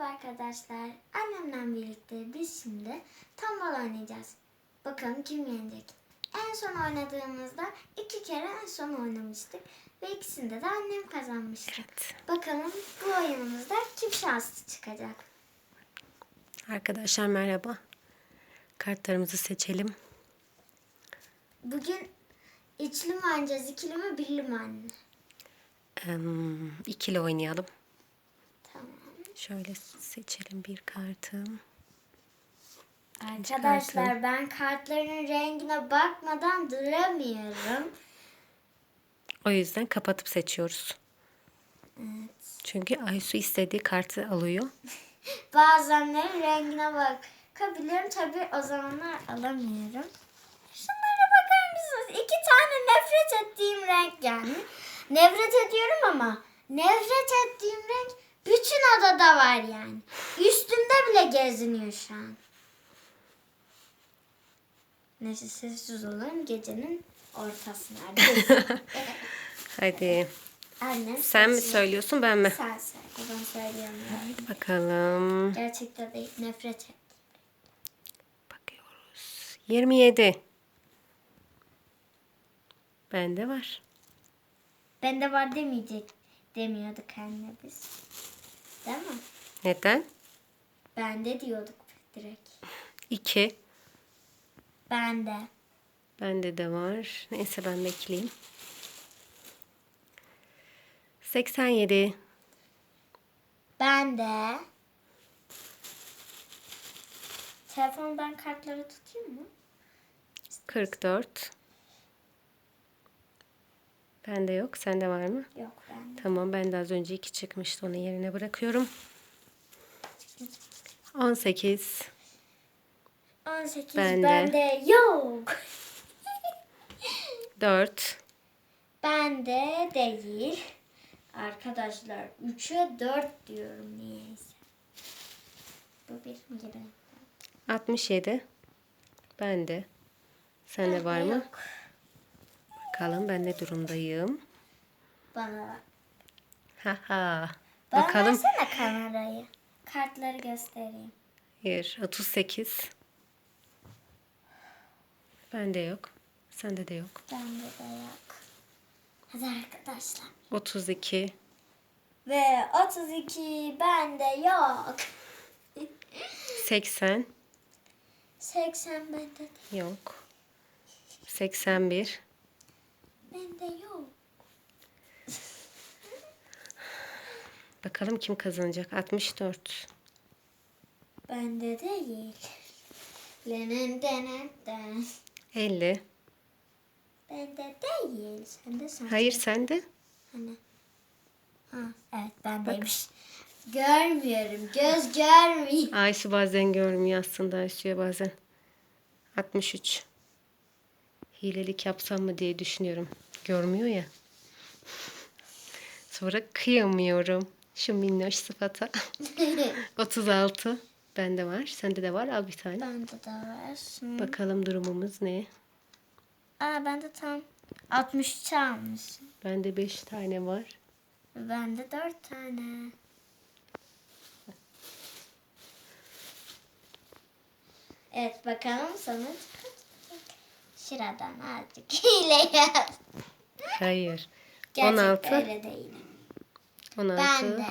Merhaba arkadaşlar. Annemle birlikte biz şimdi tombala oynayacağız. Bakalım kim yenecek. En son oynadığımızda iki kere en son oynamıştık. Ve ikisinde de annem kazanmıştı. Evet. Bakalım bu oyunumuzda kim şanslı çıkacak. Arkadaşlar merhaba. Kartlarımızı seçelim. Bugün içli mi oynayacağız, ikili mi, birli mi anne? Em, ikili oynayalım. Şöyle seçelim bir kartı. Arkadaşlar ben kartların rengine bakmadan duramıyorum. O yüzden kapatıp seçiyoruz. Evet. Çünkü Aysu istediği kartı alıyor. Bazenleri rengine bakabiliyorum. Tabii o zamanlar alamıyorum. Şunlara bakar mısınız? İki tane nefret ettiğim renk yani. Nefret ediyorum ama nefret ettiğim renk bütün odada var yani. Üstümde bile geziniyor şu an. Neyse sessiz olun gecenin ortası neredeyse. Hadi. Annem Sen mi söylüyorsun ben mi? Sen söyle. Ben söylüyorum. Bakalım. Gerçekten de nefret et. Bakıyoruz. 27. Bende var. Bende var demeyecek demiyorduk anne biz. Değil mi? Neden? Bende diyorduk direkt. 2. Bende. Bende de var. Neyse ben bekleyeyim. 87. Bende. Telefondan kartları tutayım mı? 44. Bende yok. Sende var mı? Yok bende. Tamam ben de az önce 2 çıkmıştı. Onu yerine bırakıyorum. 18. 18 Bende. bende yok. 4. Bende değil. Arkadaşlar 3'e 4 diyorum niyeyse. Bu bir gibi. 67. Bende. Sende var mı? Yok. Bakalım ben ne durumdayım. Bana bak. Haha. Bana Bakalım. versene kamerayı. Kartları göstereyim. Hayır. 38. Bende yok. Sende de yok. Bende de yok. Hadi arkadaşlar. 32. Ve 32 bende yok. 80. 80 bende de. Yok. 81. Bende yok. Bakalım kim kazanacak? 64. Bende değil. Lenen denen den. 50. Bende değil. Sende sen. Hayır sende. Hani. Ha, evet bendeymiş. Görmüyorum. Göz görmüyor. Aysu bazen görmüyor aslında Aysu'ya bazen. 63. Hilelik yapsam mı diye düşünüyorum. Görmüyor ya. Sonra kıyamıyorum. Şu minnoş sıfata. 36. Bende var. Sende de var. Al bir tane. bende de var. Hı. Bakalım durumumuz ne? Aa bende tam 63 almışım. Bende 5 tane var. Bende 4 tane. Evet bakalım kaç? Şuradan azıcık hile yap. Hayır. Gerçekten 16. öyle değilim. 16. Bende.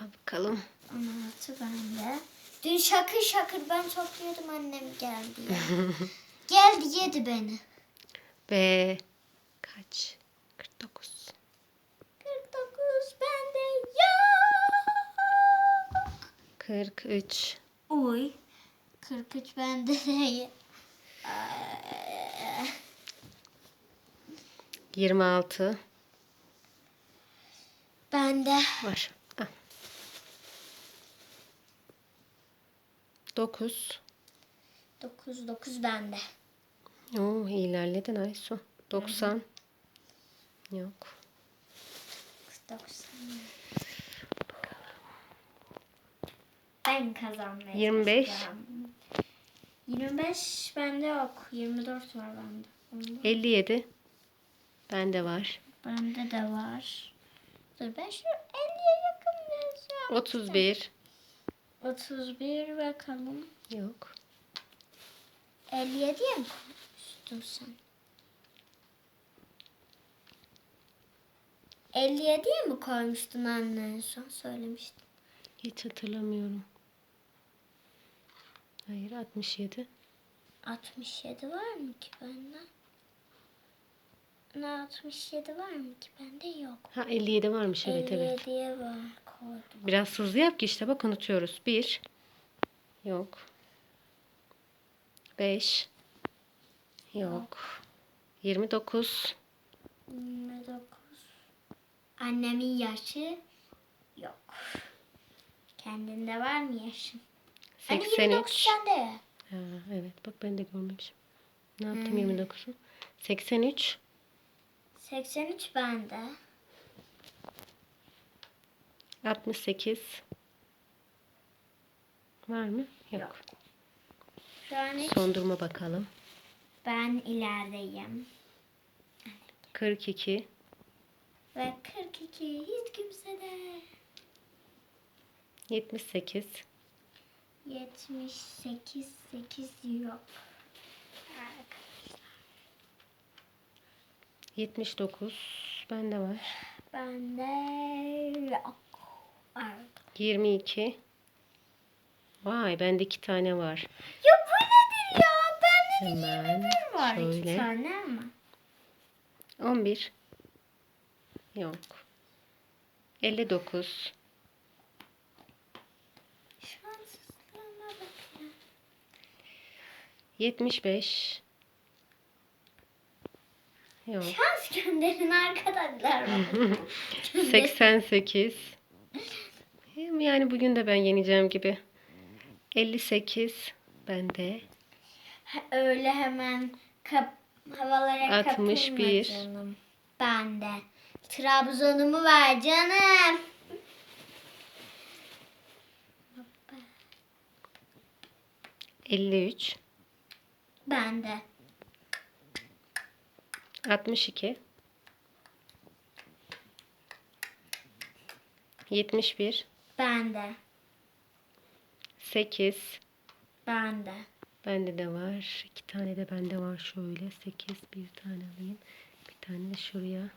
Al bakalım. 16 bende. Dün şakır şakır ben topluyordum annem geldi ya. geldi yedi beni. Ve kaç? 49. 49 bende yok. 43. Oy. 43 bende değil. Aa, 26 Bende. var. Al. 9. 9 9 bende. Oo, ilerledin Aysu. 90. Yok. 90. Ben kazanmaya 25. çalışacağım. 25 bende yok. 24 var bende. Onda. 57. Bende var. Bende de var. Dur ben şu 50'ye yakın yazacağım. 31. 31 bakalım. Yok. 57'ye mi koymuştun sen? 57'ye mi koymuştun anne en son söylemiştin. Hiç hatırlamıyorum. Hayır 67. 67 var mı ki bende? Ne 67 var mı ki bende yok. Ha 57 varmış evet evet. 57'ye var koydum. Biraz hızlı yap ki işte bak unutuyoruz. 1. Yok. 5. Yok. 29. 29. Annemin yaşı yok. Kendinde var mı yaşın? Hani 29 83. sende. Ha, evet bak ben de görmemişim. Ne yaptım 29'u? 83. 83 bende. 68. Var mı? Yok. Yok. Şu an hiç Son duruma bakalım. ben ilerideyim. 42. Ve 42 hiç kimse de 78. 78 8 yok. 79. Bende var. Bende yok. Evet. 22. Vay bende iki tane var. Ya bu nedir ya? Bende de Hemen 21 var iki şöyle. tane ama. 11. Yok. 59. Şanssızlığıma bak ya. 75. Yok. Şans gönderin arkadaşlar. bana. 88. Hem Yani bugün de ben yeneceğim gibi. 58. Bende. Öyle hemen kap havalara 61. kapılma canım. Ben de. Trabzon'umu ver canım. 53. Ben de. 62. 71. Ben de. 8. Ben de. Bende de var. İki tane de bende var şöyle. 8. Bir tane alayım. Bir tane de şuraya.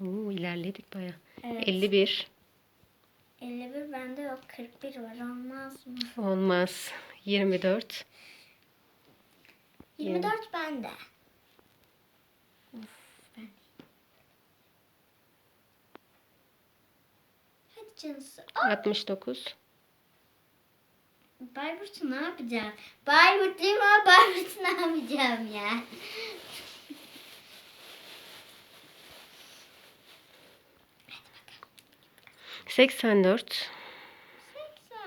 Oo, ilerledik baya. Evet. 51. 51 bende yok. 41 var. Olmaz mı? Olmaz. 24. 24 bende. Of, ben. Hadi canısı. Aa, 69. Bayburt'u ne yapacağım? Bayburtluyum ama Bayburt'u ne yapacağım ya? Seksen dört.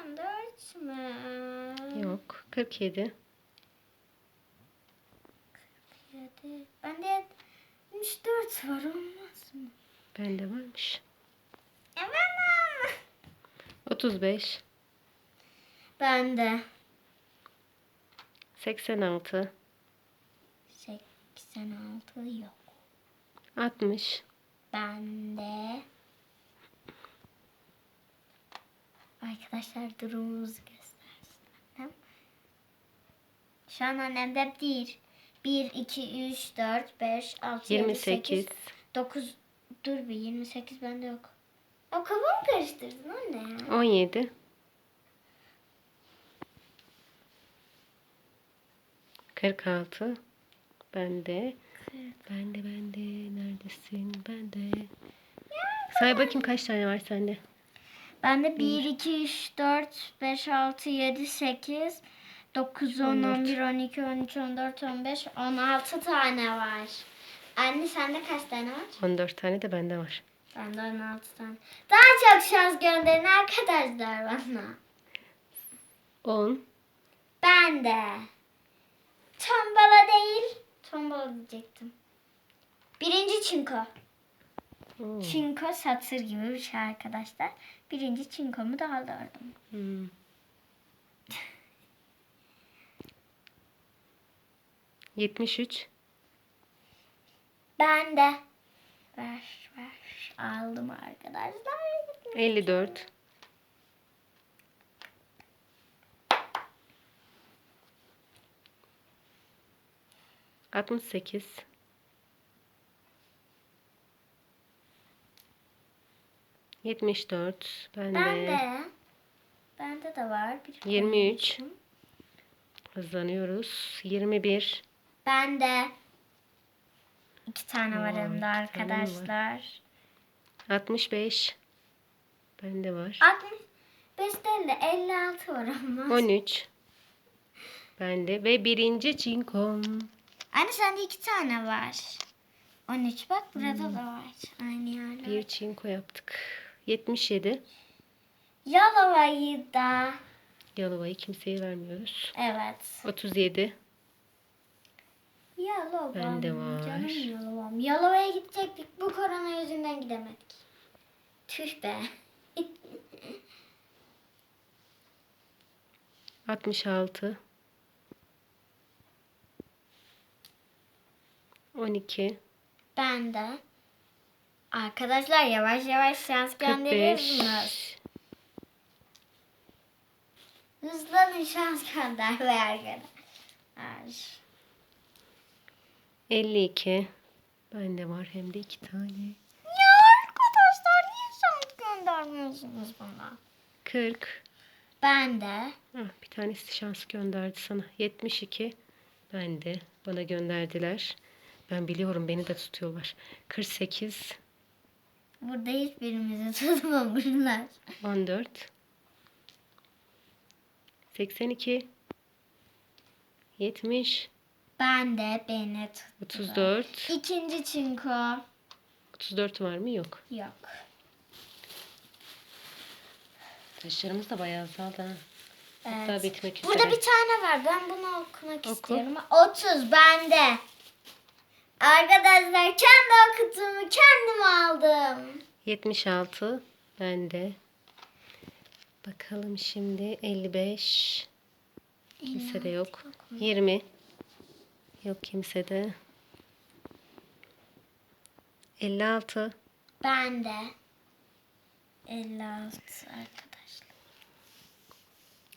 84 mü? Yok. 47. 7. Bende 74 var olmaz mı? Bende varmış. Efendim? 35. Bende. 86. 86 yok. 60. Bende. Arkadaşlar durumumuzu göstersin annem. Şu an annemde 1, 1, 2, 3, 4, 5, 6, 7, 28. 8, 9. Dur bir 28 bende yok. O kafamı karıştırdın anne ya. 17. 46. Bende. Bende bende. Neredesin? Bende. Say bakayım kaç tane var sende? Bende 1, 2, 3, 4, 5, 6, 7, 8, 9, 10, 14. 11, 12, 13, 14, 15, 16 tane var. Anne sende kaç tane var? 14 tane de bende var. Bende 16 tane. Daha çok şans gönderin arkadaşlar bana. 10. Ben de. Tombala değil. Tombala diyecektim. Birinci çinko. Oo. Çinko satır gibi bir şey arkadaşlar. Birinci çinkomu da alırdım. Hmm. 73. Ben de. Ver ver. Aldım arkadaşlar. 54. Altmış sekiz. Yetmiş dört. Bende. Bende. Bende de var. Yirmi üç. Hızlanıyoruz. Yirmi bir. 21 Bende. İki tane var elimde arkadaşlar. 65 Bende var. 65 değil de 56 var ama. 13 Bende ve birinci çinkom. Anne sende iki tane var. 13 bak burada da var. Aynı yerde. Bir çinko yaptık. 77 Yalova'yı da. Yalova'yı kimseye vermiyoruz. Evet. 37 Yalova. Bende var. Canım Yalova'm. Yalova'ya gidecektik. Bu korona yüzünden gidemedik. Tüh be. 66 12 ben de. Arkadaşlar yavaş yavaş şans gönderiyorsunuz. 45 Hızlanın şans göndermeye arkadaşlar. 52 Bende var hem de iki tane. Ya arkadaşlar niye şans göndermiyorsunuz bana? 40 Ben de. Ah, bir tanesi şans gönderdi sana. 72 Bende. Bana gönderdiler. Ben biliyorum beni de tutuyorlar. 48 Burada hiçbirimizi tutmamışlar. 14 82 70 Ben de beni tuttu. 34 İkinci çinko. 34 var mı? Yok. Yok. Taşlarımız da bayağı azaldı ha. Hatta Evet. bitmek üzere. Burada bir tane var. Ben bunu okumak Oku. istiyorum. 30 bende. Arkadaşlar kendi okutumu kendim aldım. 76 bende. Bakalım şimdi 55 kimsede yok. 20 yok kimsede. 56 Bende. 56 arkadaşlar.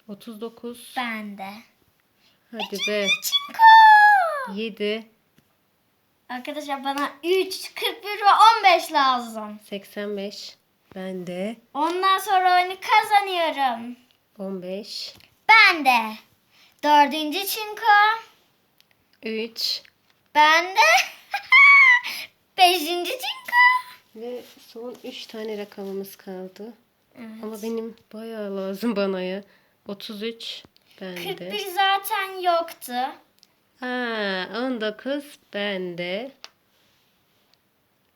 39 Bende. hadi be Çinko. 7 Arkadaşlar bana 3, 41 ve 15 lazım. 85 bende Ondan sonra oyunu kazanıyorum. 15 Ben de. Dördüncü çinko. 3 Ben de. Beşinci çinko. ve son 3 tane rakamımız kaldı. Evet. Ama benim bayağı lazım bana ya. 33 bende. 41 zaten yoktu. Aa, 19 bende.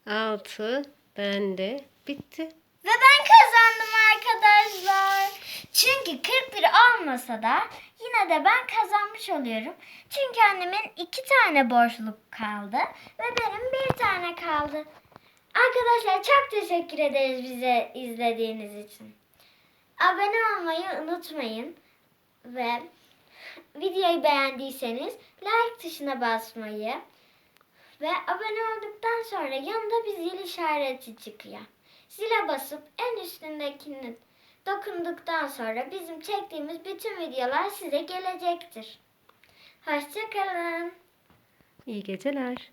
6 bende. Bitti. Ve ben kazandım arkadaşlar. Çünkü 41 olmasa da yine de ben kazanmış oluyorum. Çünkü annemin iki tane boşluk kaldı ve benim bir tane kaldı. Arkadaşlar çok teşekkür ederiz bize izlediğiniz için. Abone olmayı unutmayın ve videoyu beğendiyseniz like tuşuna basmayı ve abone olduktan sonra yanında bir zil işareti çıkıyor. Zile basıp en üstündekini dokunduktan sonra bizim çektiğimiz bütün videolar size gelecektir. Hoşçakalın. İyi geceler.